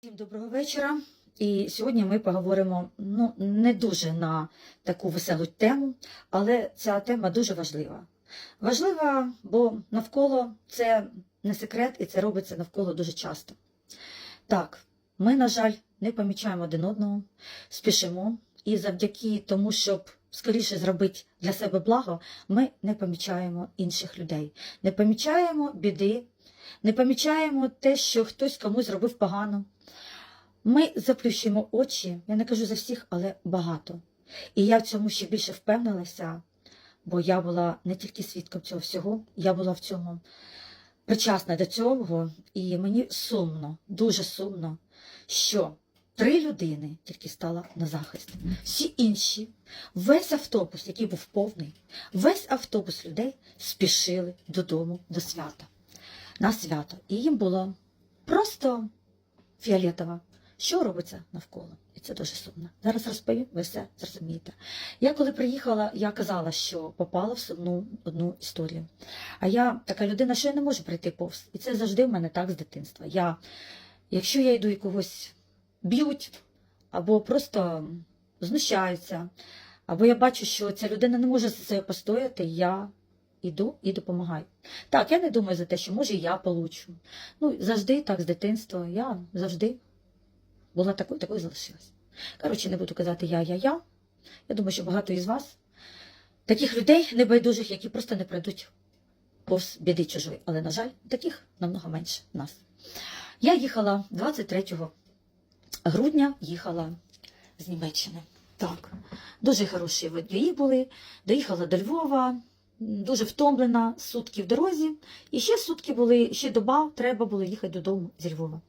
Всім доброго вечора. І сьогодні ми поговоримо ну, не дуже на таку веселу тему, але ця тема дуже важлива. Важлива, бо навколо це не секрет, і це робиться навколо дуже часто. Так, ми, на жаль, не помічаємо один одного, спішимо, і завдяки тому, щоб скоріше зробити для себе благо, ми не помічаємо інших людей, не помічаємо біди, не помічаємо те, що хтось комусь зробив погано. Ми заплющуємо очі, я не кажу за всіх, але багато. І я в цьому ще більше впевнилася, бо я була не тільки свідком цього всього, я була в цьому причасна до цього, і мені сумно, дуже сумно, що три людини тільки стала на захист. Всі інші, весь автобус, який був повний, весь автобус людей спішили додому до свята. На свято. І їм було просто фіолетово що робиться навколо. І це дуже сумно. Зараз розповім, ви все зрозумієте. Я коли приїхала, я казала, що попала в сумну одну історію. А я така людина, що я не можу прийти повз. І це завжди в мене так з дитинства. Я, якщо я йду і когось б'ють, або просто знущаються, або я бачу, що ця людина не може за себе постояти, я іду і допомагаю. Так, я не думаю за те, що може я получу. Ну, завжди так з дитинства. Я завжди була такою, такою залишилась. Коротше, не буду казати я, я, я. Я думаю, що багато із вас таких людей небайдужих, які просто не пройдуть повз біди чужої. Але, на жаль, таких намного менше нас. Я їхала 23 грудня, їхала з Німеччини. Так, дуже хороші водії були. Доїхала до Львова, дуже втомлена, сутки в дорозі. І ще сутки були, ще доба, треба було їхати додому зі Львова.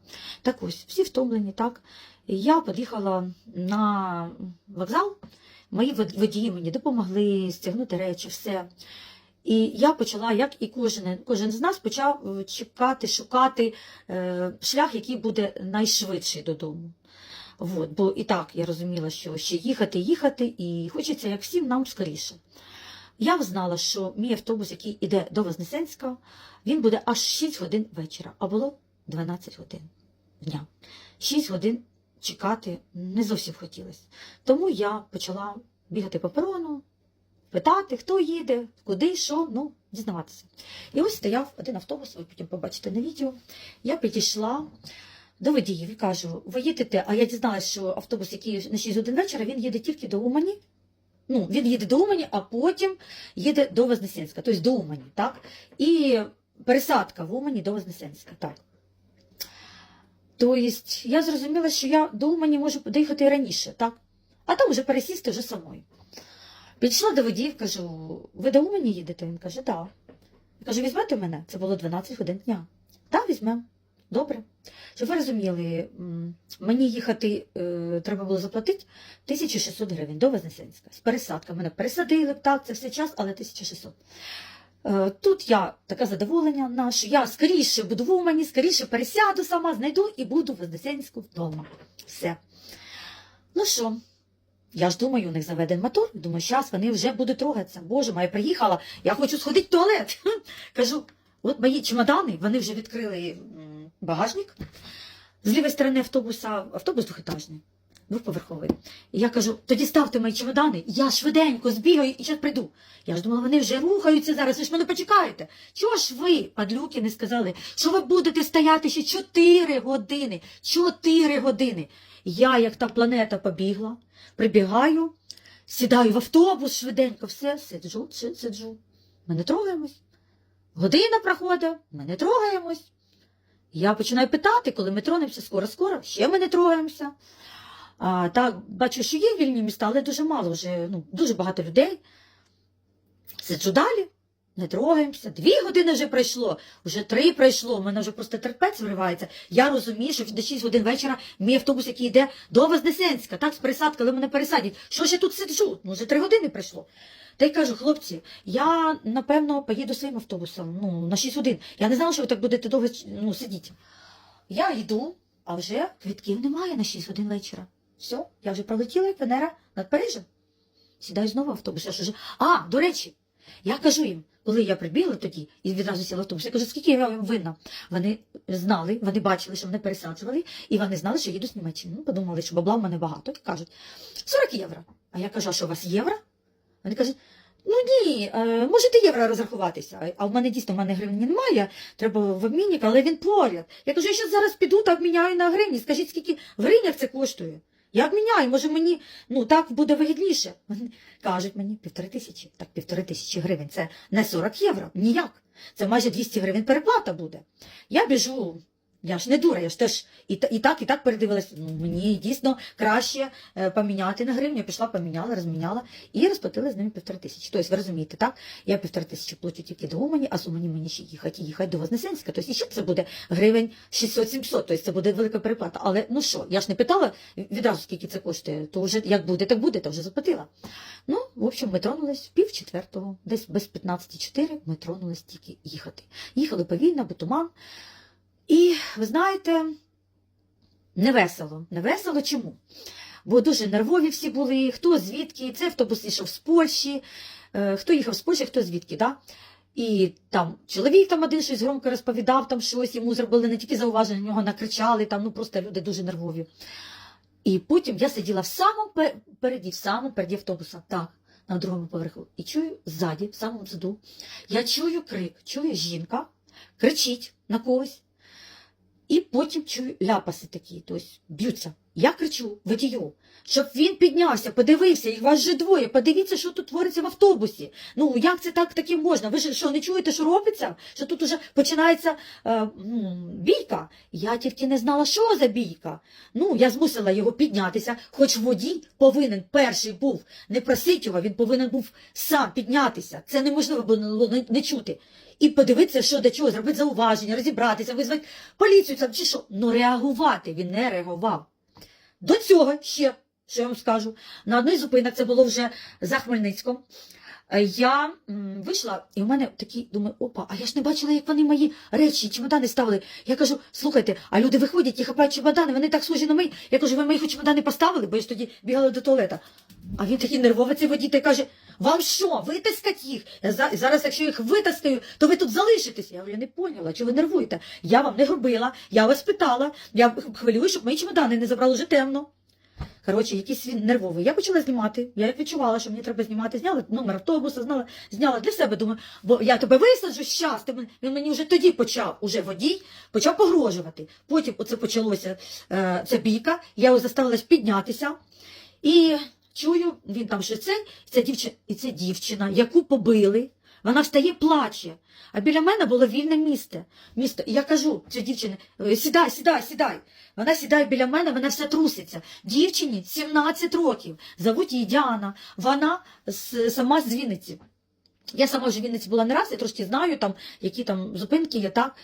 Так ось, всі втомлені, так. Я поїхала на вокзал, мої водії мені допомогли стягнути речі, все. І я почала, як і кожен, кожен з нас почав е, чекати, шукати е, шлях, який буде найшвидший додому. От, бо і так я розуміла, що ще їхати, їхати, і хочеться, як всім, нам скоріше. Я знала, що мій автобус, який йде до Вознесенська, він буде аж 6 годин вечора, а було 12 годин дня. 6 годин чекати не зовсім хотілося. Тому я почала бігати по перону, питати, хто їде, куди, що, ну, дізнаватися. І ось стояв один автобус, ви потім побачите на відео. Я підійшла до водіїв і кажу: ви їдете, а я дізналася, що автобус, який на 6 годин вечора, він їде тільки до Умані. Ну, він їде до Умані, а потім їде до Вознесенська, тобто до Умані, так? І пересадка в Умані до Вознесенська, так. Тобто я зрозуміла, що я до Умані можу доїхати і раніше, так? А там вже пересісти вже самою. Підійшла до водіїв, кажу, ви до Умані їдете? Він каже, так. Я кажу, візьмете мене? Це було 12 годин дня. Так, візьмемо. Добре. Щоб ви розуміли, мені їхати е, треба було заплатити 1600 гривень до Вознесенська. З пересадка. Мене пересадили, так, це все час, але 1600. Е, Тут я така задоволення на що я скоріше буду в Умані, скоріше пересяду сама, знайду і буду в Вознесенську вдома. Все. Ну що, я ж думаю, у них заведен мотор. Думаю, зараз вони вже будуть трогатися. Боже, моя приїхала, я хочу сходити в туалет. Кажу, от мої чемодани, вони вже відкрили багажник. З лівої сторони автобуса, автобус двохетажний, двоповерховий. І я кажу, тоді ставте мої чемодани, я швиденько збігаю і зараз прийду. Я ж думала, вони вже рухаються зараз, ви ж мене почекаєте. Чого ж ви, падлюки, не сказали, що ви будете стояти ще 4 години? 4 години. Я, як та планета, побігла, прибігаю, сідаю в автобус швиденько, все, сиджу, сиджу. Ми не трогаємось. Година проходить, ми не трогаємось. Я починаю питати, коли ми тронемося скоро-скоро, ще ми не трогаємося. А, так, бачу, що є вільні міста, але дуже мало вже, ну, дуже багато людей. Сиджу далі, не трогаємося. Дві години вже пройшло, вже три пройшло, у мене вже просто терпець виривається. Я розумію, що до 6 годин вечора мій автобус, який йде до Вознесенська, так, з пересадки, але мене пересадять. Що ж я тут сиджу? Ну, вже три години пройшло. Та й кажу, хлопці, я напевно поїду своїм автобусом ну, на 6 годин. Я не знала, що ви так будете довго ну, сидіти. Я йду, а вже квитків немає на 6 годин вечора. Все, я вже пролетіла як Венера над Парижем. Сідаю знову в автобус. Я ж. А, до речі, я кажу їм, коли я прибігла тоді і відразу сіла в автобус, я кажу, скільки я вам винна? Вони знали, вони бачили, що мене пересаджували, і вони знали, що їду з Німеччини. Ну, подумали, що бабла в мене багато. І кажуть, 40 євро. А я кажу, а що у вас євро? Вони кажуть, ну ні, е, можете євро розрахуватися. А в мене дійсно в мене гривні немає, треба в обмінник, але він поряд. Я кажу, я зараз піду та обміняю на гривні. Скажіть, скільки в гривнях це коштує? Я обміняю, може мені ну так буде вигідніше. Вони кажуть мені півтори тисячі. Так, півтори тисячі гривень. Це не 40 євро, ніяк. Це майже 200 гривень переплата буде. Я біжу. Я ж не дура, я ж теж і, і так, і так передивилася. Ну, мені дійсно краще е, поміняти на гривню. Я пішла, поміняла, розміняла і розплатила з ними півтори тисячі. Тобто, ви розумієте, так? Я півтори тисячі плачу тільки до Умані, а з Умані мені ще їхати, їхати до Вознесенська. Тобто, і ще це буде гривень 600-700, тобто це буде велика переплата. Але ну що, я ж не питала відразу, скільки це коштує, то вже як буде, так буде, то вже заплатила. Ну, в общем, ми тронулись пів четвертого, десь без 15-4 ми тронулись тільки їхати. Їхали повільно, бо туман. І ви знаєте, не весело. Не весело чому? Бо дуже нервові всі були, хто звідки, це автобус йшов з Польщі, е, хто їхав з Польщі, хто звідки. Да? І там чоловік там один щось громко розповідав, там щось йому зробили не тільки зауваження, на нього накричали, там ну просто люди дуже нервові. І потім я сиділа в самому переді, в самому переді автобуса, так, на другому поверху, і чую ззаді, в самому заду, я чую крик, чую жінка, кричить на когось. І потім чую ляпаси такі, тобто б'ються. Я кричу водію, щоб він піднявся, подивився, і вас же двоє. Подивіться, що тут твориться в автобусі. Ну як це так таке можна? Ви ж що не чуєте, що робиться? Що тут уже починається е, бійка? Я тільки не знала, що за бійка. Ну, я змусила його піднятися, хоч водій повинен перший був не просить його, він повинен був сам піднятися. Це неможливо було не, не чути. І подивитися, що до чого, зробити зауваження, розібратися, визвати поліцію там чи що. Ну реагувати він не реагував. До цього ще, що я вам скажу, на одній зупинок, це було вже за Хмельницьком. е, Я вийшла, і в мене такі, думаю, опа, а я ж не бачила, як вони мої речі, чемодани ставили. Я кажу, слухайте, а люди виходять і хапають чемодани, вони так схожі на мої. Я кажу, ви мої чемодани поставили, бо я ж тоді бігала до туалета. А він такий нервовий водій та каже: вам що, витаскать їх? Я Зараз, якщо їх витаскаю, то ви тут залишитесь. Я говорю, я не поняла, чого ви нервуєте? Я вам не грубила, я вас питала, я хвилюю, щоб мої чемодани не забрали вже темно. Коротше, якийсь він нервовий. Я почала знімати. Я відчувала, що мені треба знімати. Зняла номер автобуса, знала, зняла для себе. Думаю, бо я тебе висаджу щас. Він мені вже тоді почав, уже водій, почав погрожувати. Потім оце почалося е, ця бійка. Я його заставилась піднятися. І чую, він там ще це, ця дівчина, і це дівчина, яку побили. Вона встає, плаче. А біля мене було вільне місце. місто. І я кажу цій дівчині, «Е, сідай, сідай, сідай. Вона сідає біля мене, вона вся труситься. Дівчині 17 років. Зовуть її Діана. Вона сама з Вінниці. Я сама вже в Вінниці була не раз, я трошки знаю, там, які там зупинки є, так.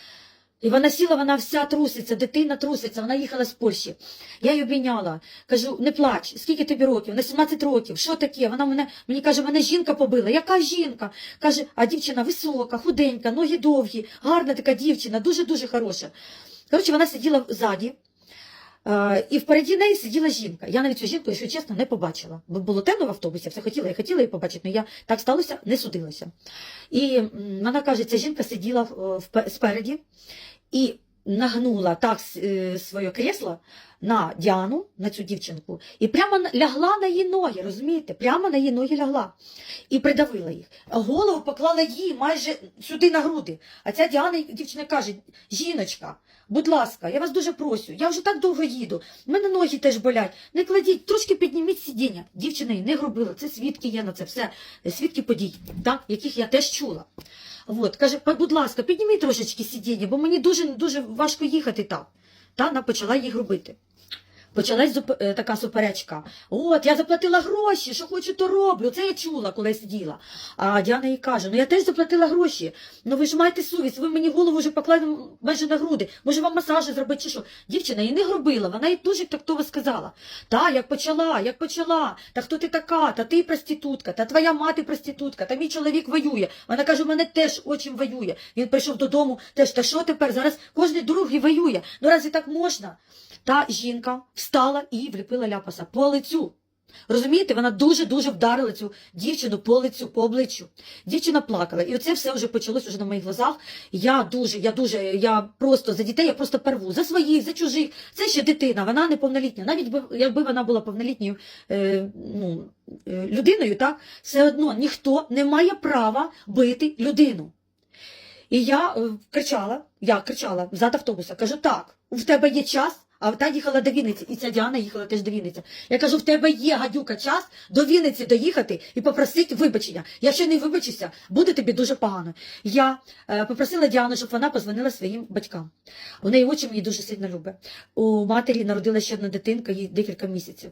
І вона сіла, вона вся труситься, дитина труситься, вона їхала з Польщі. Я її обійняла, кажу, не плач, скільки тобі років? На 17 років, що таке? Вона мене, мені каже, мене жінка побила. Яка жінка? Каже, а дівчина висока, худенька, ноги довгі, гарна така дівчина, дуже-дуже хороша. Коротше, вона сиділа ззаді, е, і впереді неї сиділа жінка. Я навіть цю жінку, якщо чесно, не побачила. Бо було темно в автобусі, я все хотіла, я хотіла її побачити, але я так сталося, не судилася. І вона каже, ця жінка сиділа е, спереді і нагнула так е, своє кресло на Діану, на цю дівчинку, і прямо лягла на її ноги, розумієте? Прямо на її ноги лягла і придавила їх. Голову поклала їй майже сюди на груди. А ця Діана, дівчина каже: жіночка, будь ласка, я вас дуже прошу, я вже так довго їду, в мене ноги теж болять. Не кладіть, трошки підніміть сидіння. Дівчина її не грубила, це свідки є на це все, свідки подій, так, яких я теж чула. От, каже, будь ласка, підніміть трошечки сидіння, бо мені дуже дуже важко їхати так. Та вона почала їх робити. Почалась е, така суперечка. От, я заплатила гроші, що хочу, то роблю. Це я чула, коли я сиділа. А Діана їй каже: ну я теж заплатила гроші. Ну ви ж маєте совість, ви мені голову вже поклали майже на груди. Може вам масажі зробити чи що? Дівчина її не гробила, вона їй дуже тактово сказала. Та, як почала, як почала, та хто ти така, та ти проститутка, та твоя мати проститутка, та мій чоловік воює. Вона каже, у мене теж очим воює. Він прийшов додому, теж, та що тепер? Зараз кожен другий воює. Ну разве так можна? Та жінка встала і вліпила ляпаса по лицю. Розумієте, вона дуже-дуже вдарила цю дівчину по лицю, по обличчю. Дівчина плакала. І оце все вже почалось уже на моїх глазах. Я дуже, я дуже, я просто за дітей я просто перву. За своїх, за чужих. Це ще дитина, вона неповнолітня. Навіть якби вона була повнолітньою е, ну, е, людиною, так, все одно ніхто не має права бити людину. І я е, кричала, я кричала зад автобуса, кажу, так, в тебе є час, а та їхала до Вінниці, і ця Діана їхала теж до Вінниці. Я кажу, в тебе є гадюка час до Вінниці доїхати і попросити вибачення. Якщо не вибачишся, буде тобі дуже погано. Я е, попросила Діану, щоб вона позвонила своїм батькам. У неї очі мені дуже сильно любить. У матері народила ще одна дитинка, їй декілька місяців.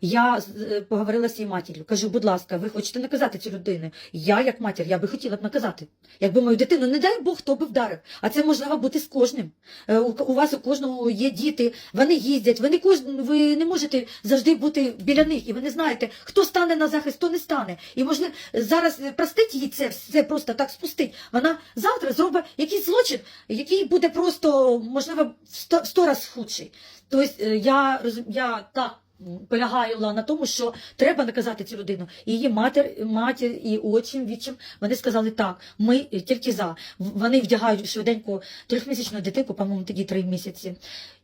Я е, поговорила з її матір'ю. Кажу, будь ласка, ви хочете наказати цю людину? Я, як матір, я би хотіла б наказати. Якби мою дитину, не дай Бог, хто би вдарив. А це можливо бути з кожним. Е, У, у вас у кожного є діти, вони їздять, вони кож... ви не можете завжди бути біля них, і ви не знаєте, хто стане на захист, хто не стане. І можливо, зараз простить їй це, все просто так спустить. Вона завтра зробить якийсь злочин, який буде просто, можливо, в сто, в сто раз худший. Тобто е, я, я так м, полягаю на тому, що треба наказати цю людину. Її матір, матір і отчим, відчим, вони сказали так, ми тільки за. Вони вдягають швиденько трьохмісячну дитинку, по-моєму, тоді три місяці.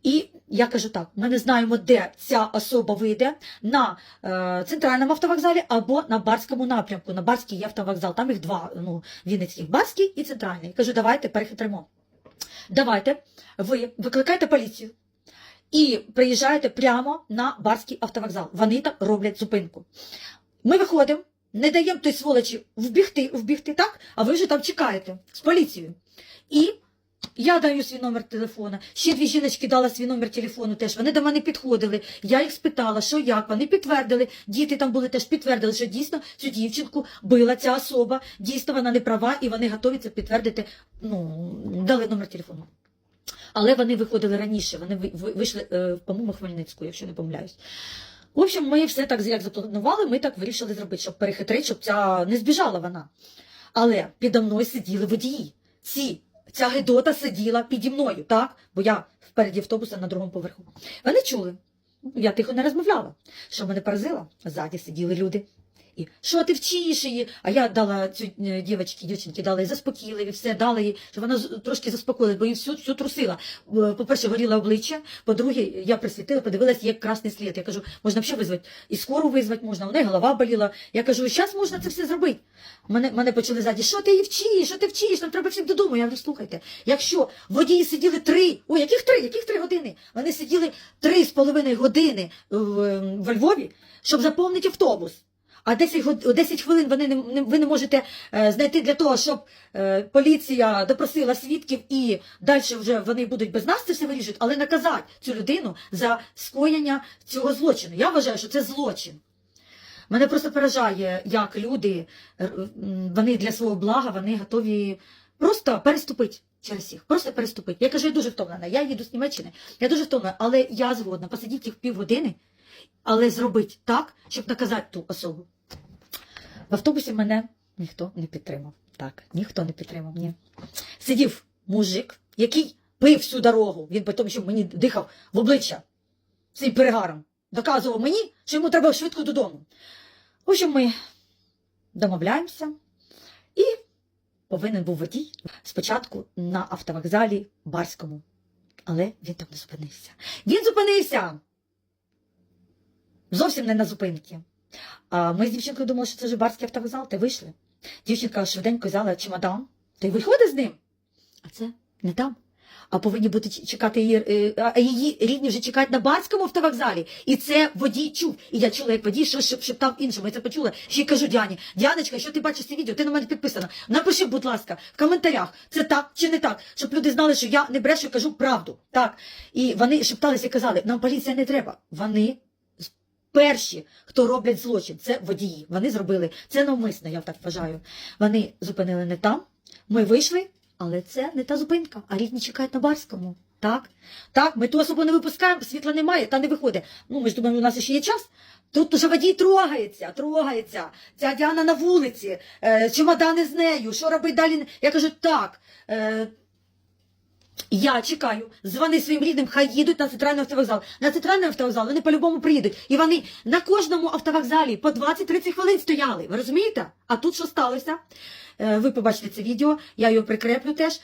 І я кажу так: ми не знаємо, де ця особа вийде на е, центральному автовокзалі або на барському напрямку. На барський автовокзал. Там їх два ну, Вінницьких барський і центральний. Кажу, давайте перехитримо. Давайте ви викликайте поліцію і приїжджаєте прямо на барський автовокзал. Вони там роблять зупинку. Ми виходимо, не даємо той сволочі вбігти, вбігти так, а ви вже там чекаєте з поліцією. І я даю свій номер телефона. Ще дві жіночки дали свій номер телефону теж. Вони до мене підходили. Я їх спитала, що як. Вони підтвердили. Діти там були теж підтвердили, що дійсно цю дівчинку била ця особа. Дійсно вона не права, і вони готові це підтвердити. Ну, дали номер телефону. Але вони виходили раніше. Вони ви- ви- вийшли, е, по-моєму, Хмельницьку, якщо не помиляюсь. В общем, ми все так як запланували, ми так вирішили зробити, щоб перехитрити, щоб ця не збіжала вона. Але підо мною сиділи водії. Ці, ця гидота сиділа піді мною, так? Бо я впереді автобуса на другому поверху. Вони чули. Я тихо не розмовляла. Що мене поразило? Ззаді сиділи люди. І що ти вчиш її? А я дала цю е, дівчинці, дівчинці дала їй заспокійливі, все дала їй, щоб вона трошки заспокоїлась, бо її всю, всю трусила. По-перше, горіло обличчя, по-друге, я присвітила, подивилась, є красний слід. Я кажу, можна ще визвати, і скору визвати можна, у неї голова боліла. Я кажу, зараз можна це все зробити. Мене, мене почали ззаді, що ти її вчиш, що ти вчиш, нам треба всім додому. Я говорю, слухайте, якщо водії сиділи три, ой, яких три, яких три години? Вони сиділи три з половиною години в, в Львові, щоб заповнити автобус. А 10, год- 10 хвилин вони не, ви не можете е, знайти для того, щоб е, поліція допросила свідків і далі вже вони будуть без нас це все вирішувати, але наказати цю людину за скоєння цього злочину. Я вважаю, що це злочин. Мене просто поражає, як люди, е, вони для свого блага, вони готові просто переступити через всіх, просто переступити. Я кажу, я дуже втомлена, я їду з Німеччини, я дуже втомлена, але я згодна посидіти їх півгодини, але зробити так, щоб наказати ту особу. В автобусі мене ніхто не підтримав. Так, ніхто не підтримав. Ні. Сидів мужик, який пив всю дорогу. Він потім що мені дихав в обличчя цим перегаром. Доказував мені, що йому треба швидко додому. В общем, ми домовляємося і повинен був водій спочатку на автовокзалі Барському. Але він там не зупинився. Він зупинився! Зовсім не на зупинці. А ми з дівчинкою думали, що це ж барський автовокзал, та вийшли. Дівчинка швиденько взяла чемодан, та й виходить з ним. А це не там. А повинні бути чекати її, е, а її рідні вже чекають на барському автовокзалі. І це водій чув. І я чула, як водій щось шептав іншому. Я це почула. Ще й кажу Діані, Діаночка, що ти бачиш це відео? Ти на мене підписана. Напиши, будь ласка, в коментарях, це так чи не так, щоб люди знали, що я не брешу, кажу правду. Так. І вони шепталися і казали, нам поліція не треба. Вони перші, хто роблять злочин, це водії. Вони зробили це навмисно, я так вважаю. Вони зупинили не там, ми вийшли, але це не та зупинка, а рідні чекають на барському. Так, так, ми ту особу не випускаємо, світла немає, та не виходить. Ну, ми ж думаємо, у нас ще є час. Тут уже водій трогається, трогається. Ця Діана на вулиці, е, чемодани з нею. Що робить далі? Я кажу, так. Е, Я чекаю, дзвони своїм рідним, хай їдуть на центральний автовокзал. На центральний автовокзал вони по-любому приїдуть. І вони на кожному автовокзалі по 20-30 хвилин стояли. Ви розумієте? А тут що сталося? Е, Ви побачите це відео, я його прикреплю теж.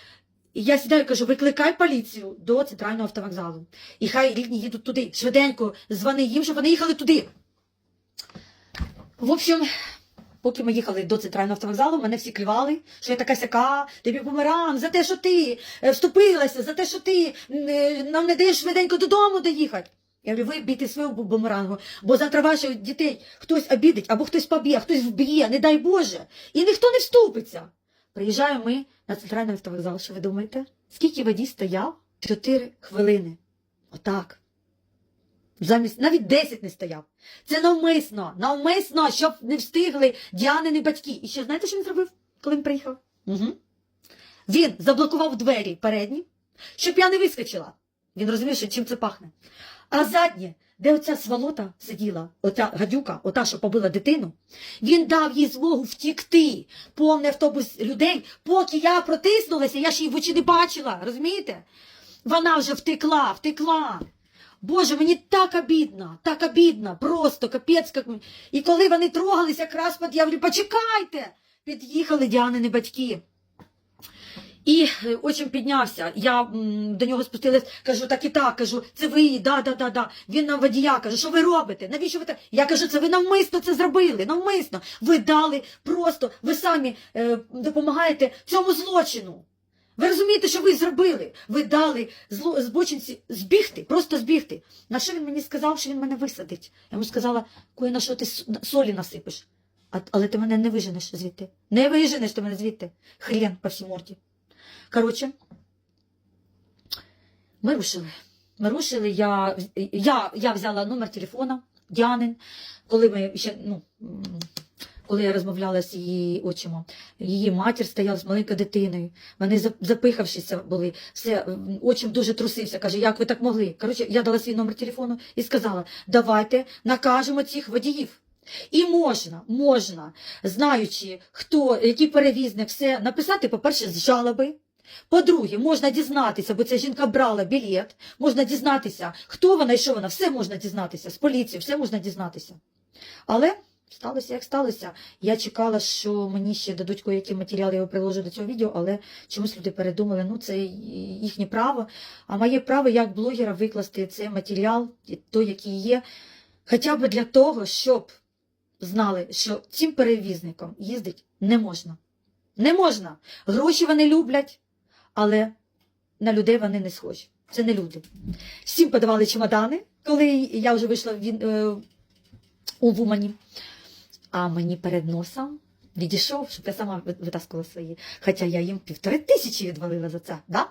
Я сідаю і кажу, викликай поліцію до центрального автовокзалу. І хай рідні їдуть туди. Швиденько дзвони їм, щоб вони їхали туди. В общем, поки ми їхали до центрального автовокзалу, мене всі клювали, що я така сяка, тобі помирам за те, що ти е, вступилася, за те, що ти е, нам не даєш швиденько додому доїхати. Я говорю, ви бійте свого бумерангу, бо завтра ваших дітей хтось обідить, або хтось поб'є, хтось вб'є, не дай Боже. І ніхто не вступиться. Приїжджаємо ми на центральний автовокзал. Що ви думаєте? Скільки водій стояв? Чотири хвилини. Отак. Замість навіть 10 не стояв. Це навмисно, навмисно, щоб не встигли Діанини батьки. І ще знаєте, що він зробив, коли він приїхав? Угу. Він заблокував двері передні, щоб я не вискочила. Він розумів, що чим це пахне. А заднє, де оця сволота сиділа, оця гадюка, ота, що побила дитину, він дав їй змогу втікти, повний автобус людей, поки я протиснулася, я ж її в очі не бачила, розумієте? Вона вже втекла, втекла. Боже, мені так обідно, так обідно, просто капець. Як... І коли вони трогались, якраз під, я говорю, почекайте, під'їхали Діанини батьки. І е, очим піднявся. Я м, до нього спустилась, кажу, так і так, кажу, це ви, да, да, да, да. Він нам водія каже, що ви робите? Навіщо ви так? Я кажу, це ви навмисно це зробили, навмисно. Ви дали просто, ви самі е, допомагаєте цьому злочину. Ви розумієте, що ви зробили? Ви дали зло, збочинці збігти, просто збігти. На що він мені сказав, що він мене висадить? Я йому сказала, кое на що ти солі насипеш. А, але ти мене не виженеш звідти. Не виженеш ти мене звідти. Хрен по всій морді. Коротше, ми рушили. Ми рушили, я, я, я взяла номер телефона Діанин, коли ми ще, ну, коли я розмовляла з її очима. Її матір стояла з маленькою дитиною. Вони запихавшися були. Все, очим дуже трусився. Каже, як ви так могли? Коротше, я дала свій номер телефону і сказала: давайте накажемо цих водіїв. І можна, можна, знаючи, хто, який перевізник, все написати, по-перше, з жалоби. По-друге, можна дізнатися, бо ця жінка брала білет, можна дізнатися, хто вона і що вона, все можна дізнатися, з поліції, все можна дізнатися. Але сталося, як сталося. Я чекала, що мені ще дадуть які матеріали, я приложу до цього відео, але чомусь люди передумали, ну це їхнє право. А моє право як блогера викласти цей матеріал, той, який є, хоча б для того, щоб знали, що цим перевізникам їздити не можна. Не можна. Гроші вони люблять, але на людей вони не схожі. Це не люди. Всім подавали чемодани, коли я вже вийшла в, е, у Вумані. А мені перед носом відійшов, щоб я сама витаскувала свої. Хоча я їм півтори тисячі відвалила за це, да?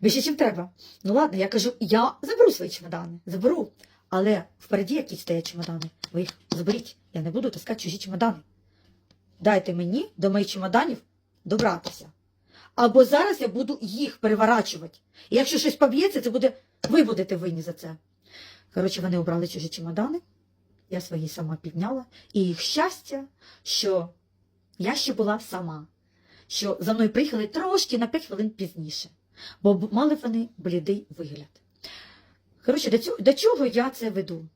Більше, чим треба. Ну ладно, я кажу, я заберу свої чемодани, заберу. Але впереді якісь стоять чемодани. Ви їх заберіть. Я не буду таскати чужі чемодани. Дайте мені до моїх чемоданів добратися. Або зараз я буду їх переворачувати. І якщо щось поб'ється, це буде ви будете винні за це. Коротше, вони обрали чужі чемодани. Я свої сама підняла. І їх щастя, що я ще була сама, що за мною приїхали трошки на 5 хвилин пізніше, бо мали вони блідий вигляд. Коротше, до цього, до чого я це веду?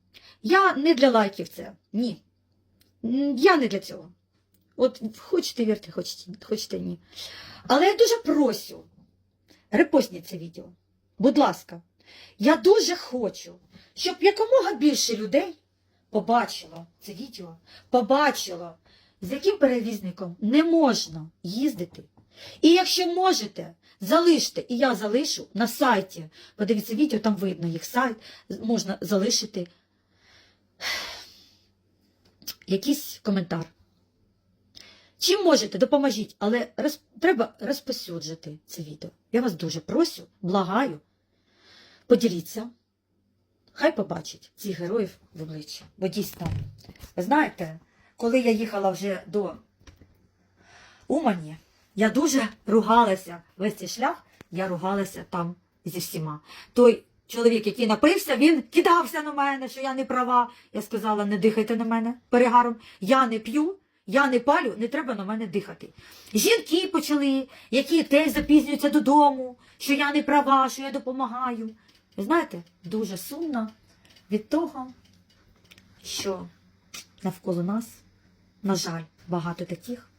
Я не для лайків це. Ні. Я не для цього. От хочете вірте, хочете, хочете ні. Але я дуже просю, репостніть це відео. Будь ласка, я дуже хочу, щоб якомога більше людей побачило це відео, побачило, з яким перевізником не можна їздити. І якщо можете, залиште, і я залишу на сайті. Подивіться відео, там видно їх сайт, можна залишити якийсь коментар. Чим можете, допоможіть, але роз... треба розпосюджити це відео. Я вас дуже прошу, благаю. Поділіться. Хай побачить цих героїв в обличчя. Бо дійсно, ви знаєте, коли я їхала вже до Умані, я дуже ругалася весь цей шлях, я ругалася там зі всіма. Той чоловік, який напився, він кидався на мене, що я не права. Я сказала, не дихайте на мене перегаром. Я не п'ю, я не палю, не треба на мене дихати. Жінки почали, які теж запізнюються додому, що я не права, що я допомагаю. Ви знаєте, дуже сумно від того, що навколо нас, на жаль, багато таких,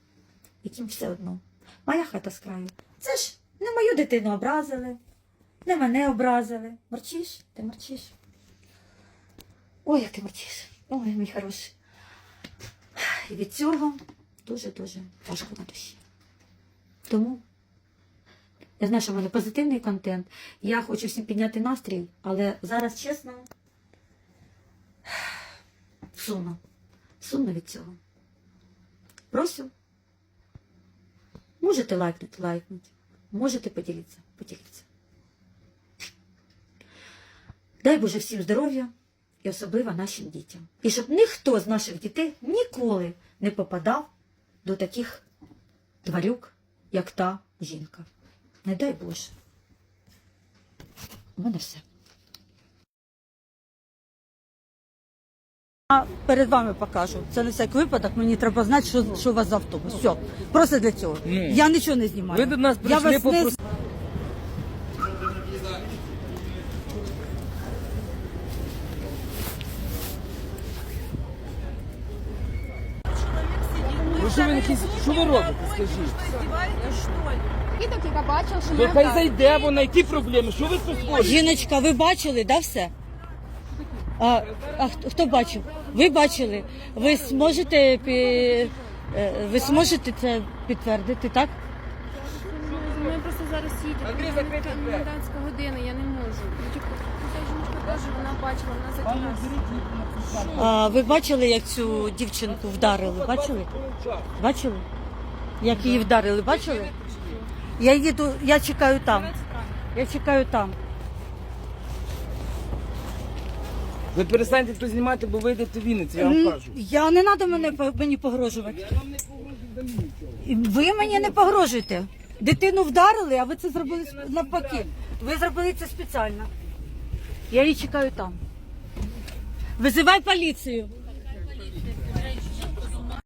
яким все одно. Моя хата з краю. Це ж не мою дитину образили, не мене образили. Морчиш? Ти морчиш? Ой, як ти морчиш. Ой, мій хороший. І від цього дуже-дуже важко на душі. Тому я знаю, що в мене позитивний контент. Я хочу всім підняти настрій, але зараз чесно. Сумно. Сумно від цього. Просю. Можете лайкнути, лайкнути. Можете поділитися, поділитися. Дай Боже всім здоров'я і особливо нашим дітям. І щоб ніхто з наших дітей ніколи не попадав до таких тварюк, як та жінка. Не дай Боже. У мене все. Перед вами покажу. Це на всяк випадок. Мені треба знати, що, що у вас за автобус. Все. Просто для цього. Ну. Я нічого не знімаю. Ви до нас Я прийшли вас не... попросити. Ви що ви якісь, що ви робите, скажіть? І так яка бачила, що То ми хай зайде вона, які проблеми? Що ви тут? Жіночка, ви бачили, да, все? А, а хто, хто бачив? Ви бачили? Ви зможете, пі- е, ви зможете це підтвердити, так? Ми просто зараз їдемо. Андрій, закрийте двері. Комендантська година, я не можу. Ну, типу, Ця жіночка теж вона бачила, вона закрилася. А, ви бачили, як цю дівчинку вдарили? Бачили? Бачили? Як її вдарили, бачили? Я їду, я чекаю там. Я чекаю там. Ви перестаньте тут знімати, бо вийдете в Вінниці, я вам кажу. Я не треба мене мені погрожувати. Я вам не погрожую нічого. Ви мені не погрожуєте. Дитину вдарили, а ви це зробили сп- навпаки. Ви зробили це спеціально. Я її чекаю там. Визивай поліцію.